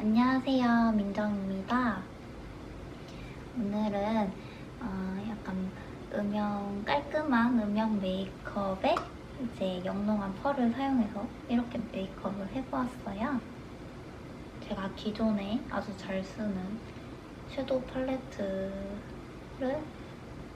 안녕하세요, 민정입니다. 오늘은 어, 약간 음영 깔끔한 음영 메이크업에 이제 영롱한 펄을 사용해서 이렇게 메이크업을 해보았어요. 제가 기존에 아주 잘 쓰는 섀도우 팔레트를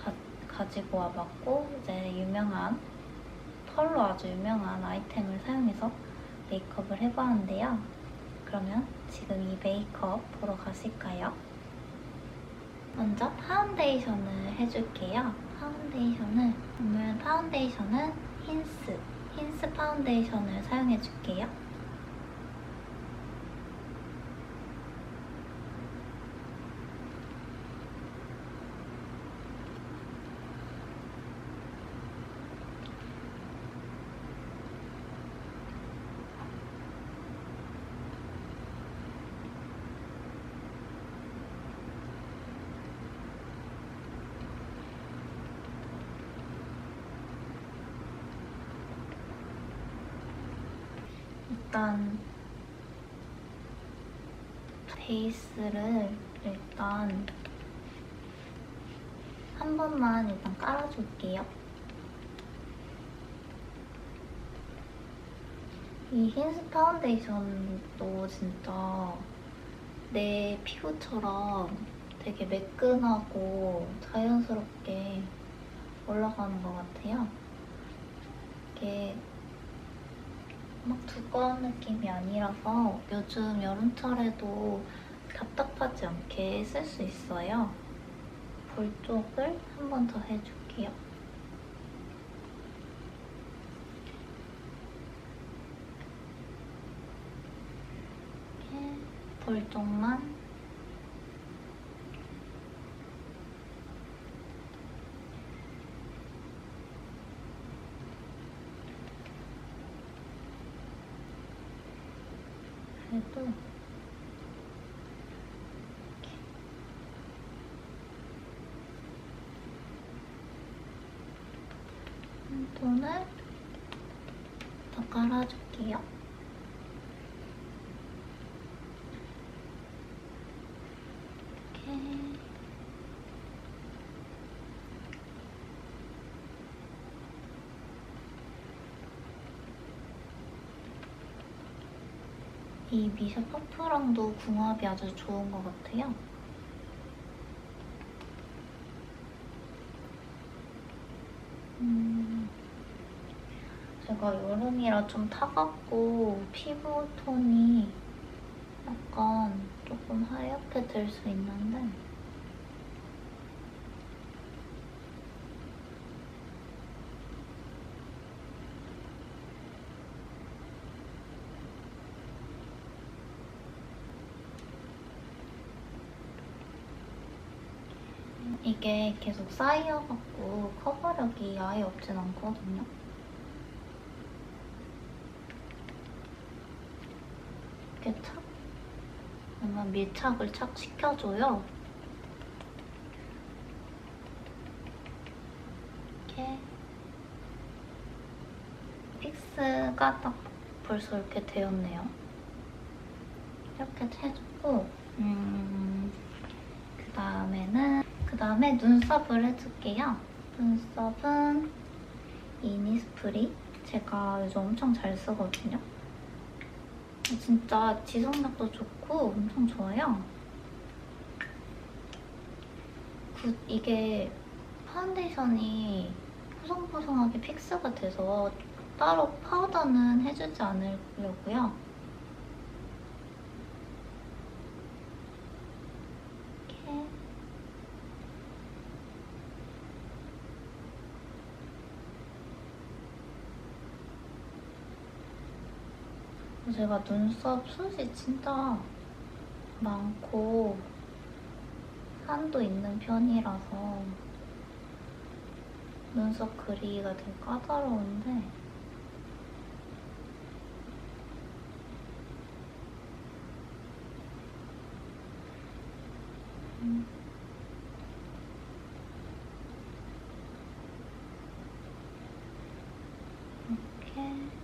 가, 가지고 와봤고 이제 유명한 펄로 아주 유명한 아이템을 사용해서 메이크업을 해보았는데요. 그러면 지금 이 메이크업 보러 가실까요? 먼저 파운데이션을 해줄게요. 파운데이션을 오늘 파운데이션은 힌스 힌스 파운데이션을 사용해줄게요. 일단 베이스를 일단 한 번만 일단 깔아줄게요. 이 흰스 파운데이션도 진짜 내 피부처럼 되게 매끈하고 자연스럽게 올라가는 것 같아요. 이게 막 두꺼운 느낌이 아니라서 요즘 여름철에도 답답하지 않게 쓸 수 있어요. 볼 쪽을 한 번 더 해줄게요. 이렇게 볼 쪽만 한 톤을 더 깔아줄게요. 이렇게. 이 미샤 퍼프랑도 궁합이 아주 좋은 것 같아요. 음, 제가 여름이라 좀 타갑고 피부 톤이 약간 조금 하얗게 될수 있는데 이게 계속 쌓여갖고 커버력이 아예 없진 않거든요. 이렇게 착, 뭔가 밀착을 착 시켜줘요. 이렇게 픽스가 딱 벌써 이렇게 되었네요. 이렇게 해주고 음, 그 다음에는 그 다음에 눈썹을 해줄게요. 눈썹은 이니스프리 제가 요즘 엄청 잘 쓰거든요. 진짜 지속력도 좋고 엄청 좋아요. 그, 이게 파운데이션이 포송포송하게 픽스가 돼서 따로 파우더는 해주지 않으려고요. 이렇게 제가 눈썹 숱이 진짜 많고 산도 있는 편이라서 눈썹 그리기가 되게 까다로운데 음. 이렇게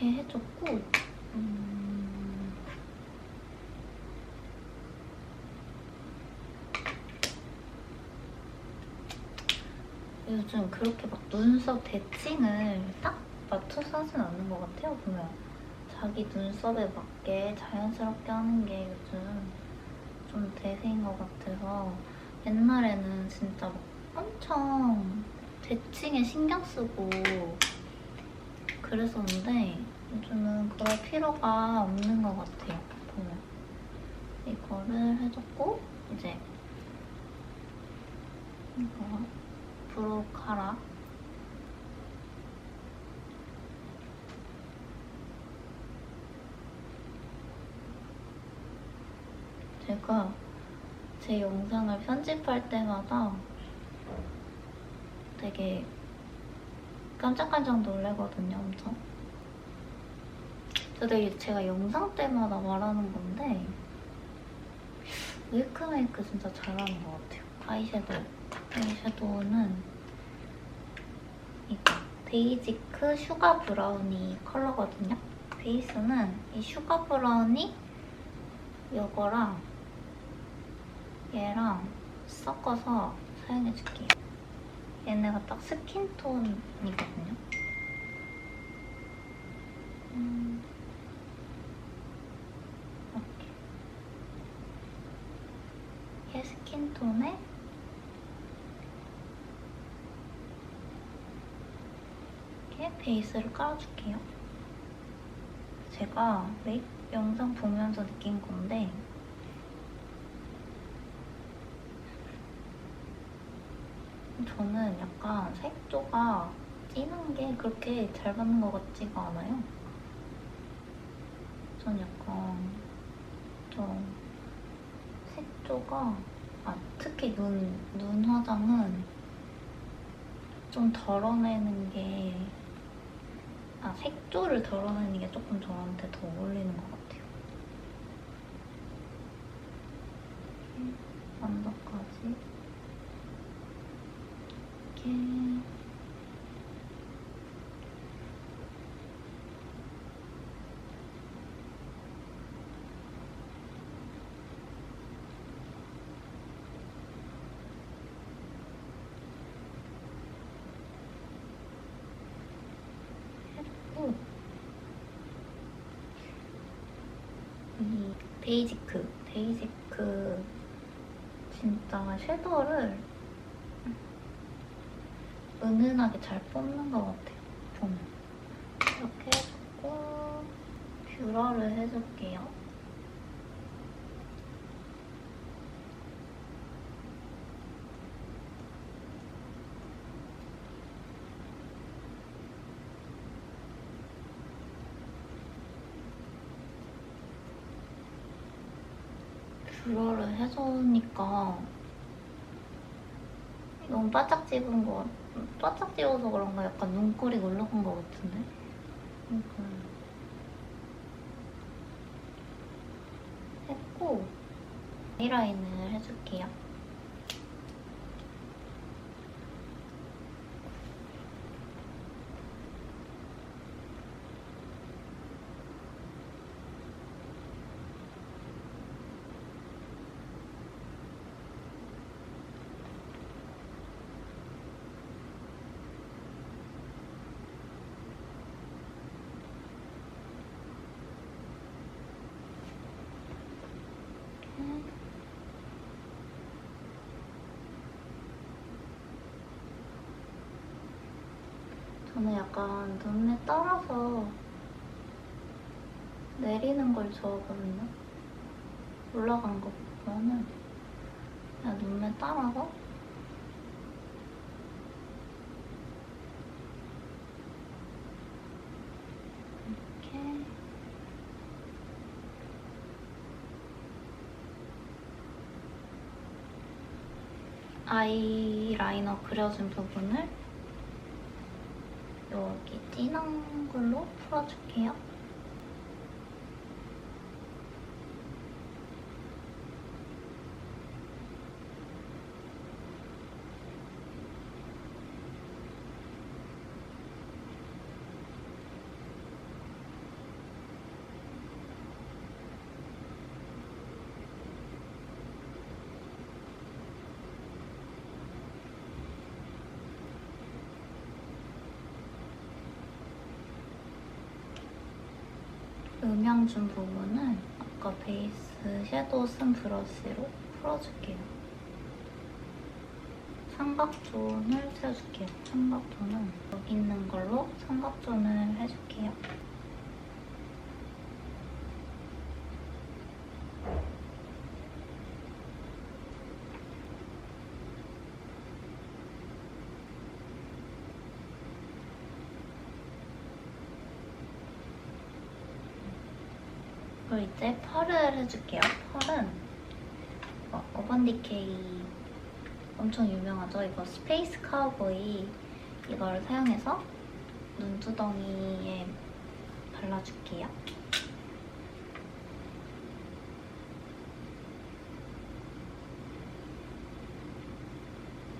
이렇게 해줬고 음, 요즘 그렇게 막 눈썹 대칭을 딱 맞춰서 하진 않는 것 같아요 보면. 자기 눈썹에 맞게 자연스럽게 하는 게 요즘 좀 대세인 것 같아서 옛날에는 진짜 막 엄청 대칭에 신경 쓰고 그랬었는데 요즘은 그럴 필요가 없는 것 같아요. 보면 이거를 해줬고 이제 이거 브로카라 제가 제 영상을 편집할 때마다 되게 깜짝깜짝 놀래거든요, 엄청. 저도 제가 영상 때마다 말하는 건데 윌크메이크 진짜 잘하는 것 같아요. 아이섀도우. 아이섀도우는 이거 데이지크 슈가 브라우니 컬러거든요. 베이스는 이 슈가 브라우니 이거랑 얘랑 섞어서 사용해줄게요. 얘네가 딱 스킨톤이거든요. 음, 이렇게. 얘 스킨톤에 이렇게 베이스를 깔아줄게요. 제가 메이크 영상 보면서 느낀 건데 저는 약간 색조가 진한 게 그렇게 잘 받는 것 같지가 않아요. 전 약간 좀 색조가 아 특히 눈, 눈 화장은 좀 덜어내는 게 아, 색조를 덜어내는 게 조금 저한테 더 어울리는 것 같아요. 언더까지. 이렇게. 했고 이 데이지크 데이지크 진짜 섀도우를 은은하게 잘 뽑는 것 같아요 보면 이렇게 해줬고 뷰러를 해줄게요. 뷰러를 해주니까 너무 바짝 집은 거 바짝 집어서 그런가 약간 눈꼬리 올라간 것 같은데 음. 했고 아이라인을 해줄게요 저는 약간 눈에 따라서 내리는 걸 좋아하거든요. 올라간 것보다는 그냥 눈에 따라서 이렇게 아이라이너 그려진 부분을 진한 걸로 풀어줄게요. 음영 준 부분을 아까 베이스 섀도우 쓴 브러쉬로 풀어줄게요. 삼각존을 채워줄게요. 삼각존은 여기 있는 걸로 삼각존을 해줄게요. 그리고 이제 펄을 해줄게요. 펄은 어, 어반디케이 엄청 유명하죠. 이거 스페이스 카우보이 이걸 사용해서 눈두덩이에 발라줄게요.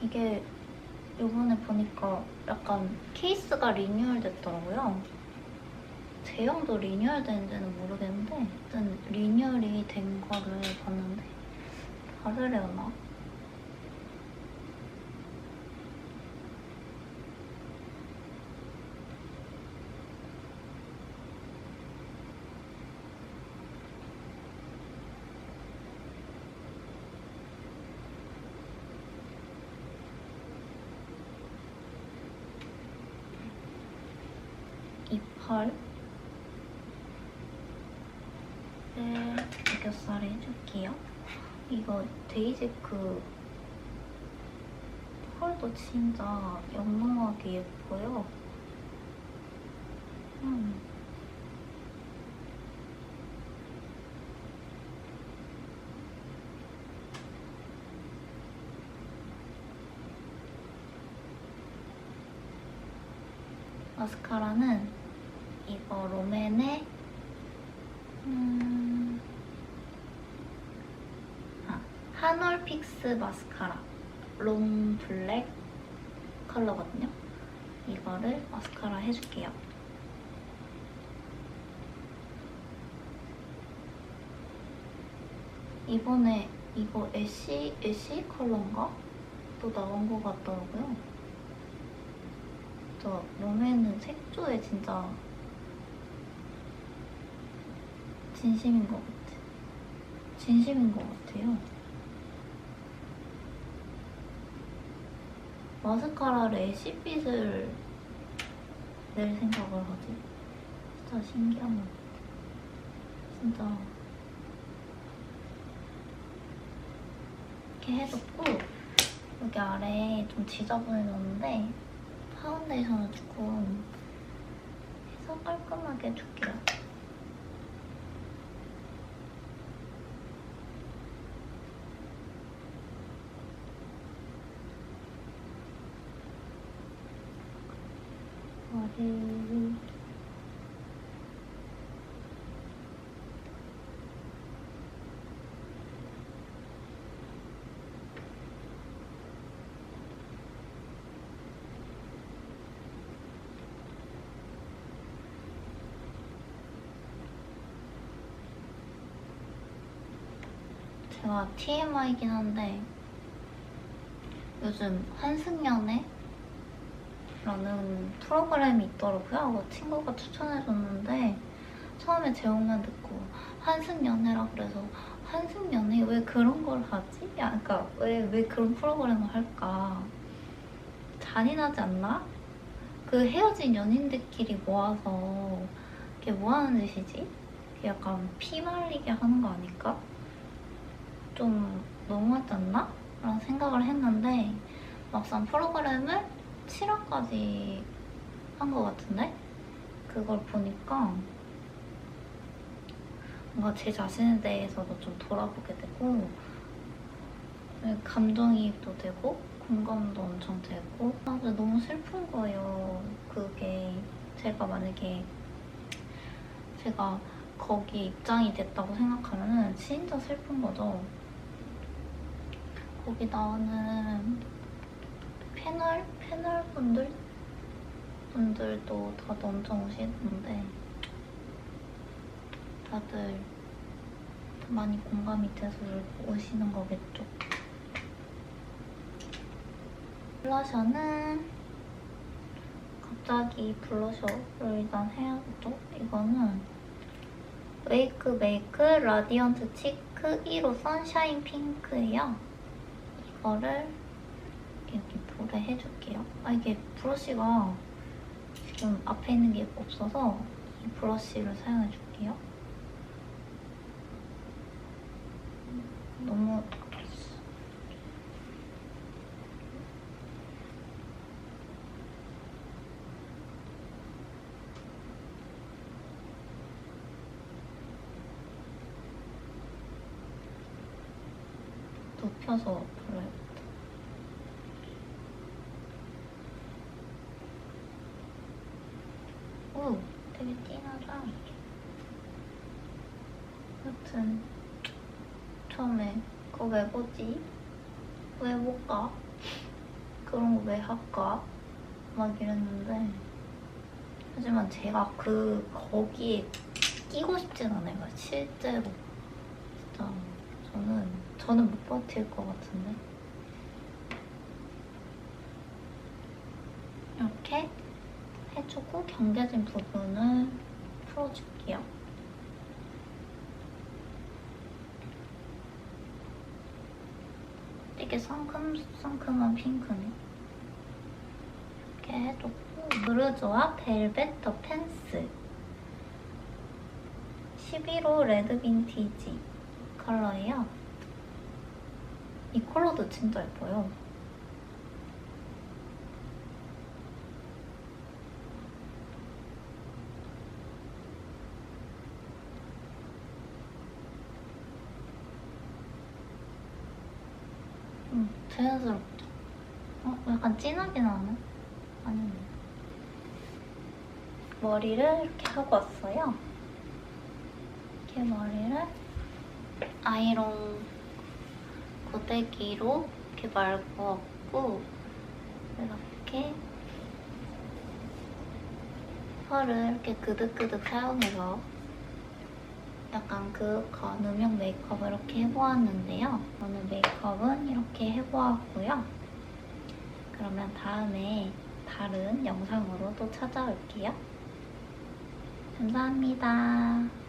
이게 요번에 보니까 약간 케이스가 리뉴얼 됐더라고요. 제형도 리뉴얼 되는지는 모르겠는데 일단 리뉴얼이 된 거를 봤는데 바르려나? 이펄 네, 애교살에 해줄게요. 이거 데이지크 펄도 진짜 영롱하게 예뻐요. 음. 마스카라는 이거 롬앤의 음... 아, 한올픽스 마스카라 롬 블랙 컬러거든요. 이거를 마스카라 해줄게요. 이번에 이거 애쉬, 애쉬 컬러인가? 또 나온 것 같더라고요. 저 롬앤은 색조에 진짜 진심인 것 같아. 진심인 것 같아요. 마스카라를 애쉬빛을 낼 생각을 하지. 진짜 신기한 것 같아. 진짜. 이렇게 해줬고, 여기 아래에 좀 지저분해졌는데, 파운데이션을 조금 해서 깔끔하게 해줄게요. 제가 TMI이긴 한데 요즘 한승연애 라는 프로그램이 있더라고요. 뭐 친구가 추천해줬는데 처음에 제목만 듣고 한승연애라 그래서 한승연애 왜 그런 걸 하지? 야, 그러니까 왜, 왜 그런 프로그램을 할까? 잔인하지 않나? 그 헤어진 연인들끼리 모아서 이게 뭐 하는 짓이지? 약간 피 말리게 하는 거 아닐까? 좀 너무하지 않나? 라는 생각을 했는데 막상 프로그램을 7화까지 한 것 같은데? 그걸 보니까 뭔가 제 자신에 대해서도 좀 돌아보게 되고 감정이입도 되고 공감도 엄청 되고 아, 근데 너무 슬픈 거예요. 그게 제가 만약에 제가 거기 입장이 됐다고 생각하면 은 진짜 슬픈 거죠. 거기 나오는 패널 패널 분들 분들도 다들 엄청 오시는데 다들 많이 공감이 돼서 오시는 거겠죠. 블러셔는 갑자기 블러셔를 일단 해야겠죠. 이거는 웨이크 메이크 라디언트 치크 1호 선샤인 핑크예요. 이거를 볼에 해줄게요. 아 이게 브러쉬가 지금 앞에 있는 게 없어서 이 브러쉬를 사용해줄게요. 너무 높여서 불러야겠다. 오, 되게 진하다. 여튼 처음에 그거 왜 보지? 왜 볼까? 그런 거 왜 할까? 막 이랬는데 하지만 제가 그 거기에 끼고 싶진 않아요. 실제로 진짜 저는 저는 못 버틸 것 같은데 이렇게 해주고 경계진 부분을 풀어줄게요. 되게 상큼상큼한 핑크네. 이렇게 해줬고 무르조아 벨벳 더 펜스 11호 레드 빈티지 컬러예요. 이 컬러도 진짜 예뻐요. 음, 자연스럽죠? 어? 약간 진하게 나오네? 아니네. 머리를 이렇게 하고 왔어요. 이렇게 머리를 아이롱 고데기로 이렇게 말고 왔고 이렇게 펄을 이렇게 그득그득 사용해서 약간 그 누명 메이크업을 이렇게 해보았는데요. 오늘 메이크업은 이렇게 해보았고요. 그러면 다음에 다른 영상으로 또 찾아올게요. 감사합니다.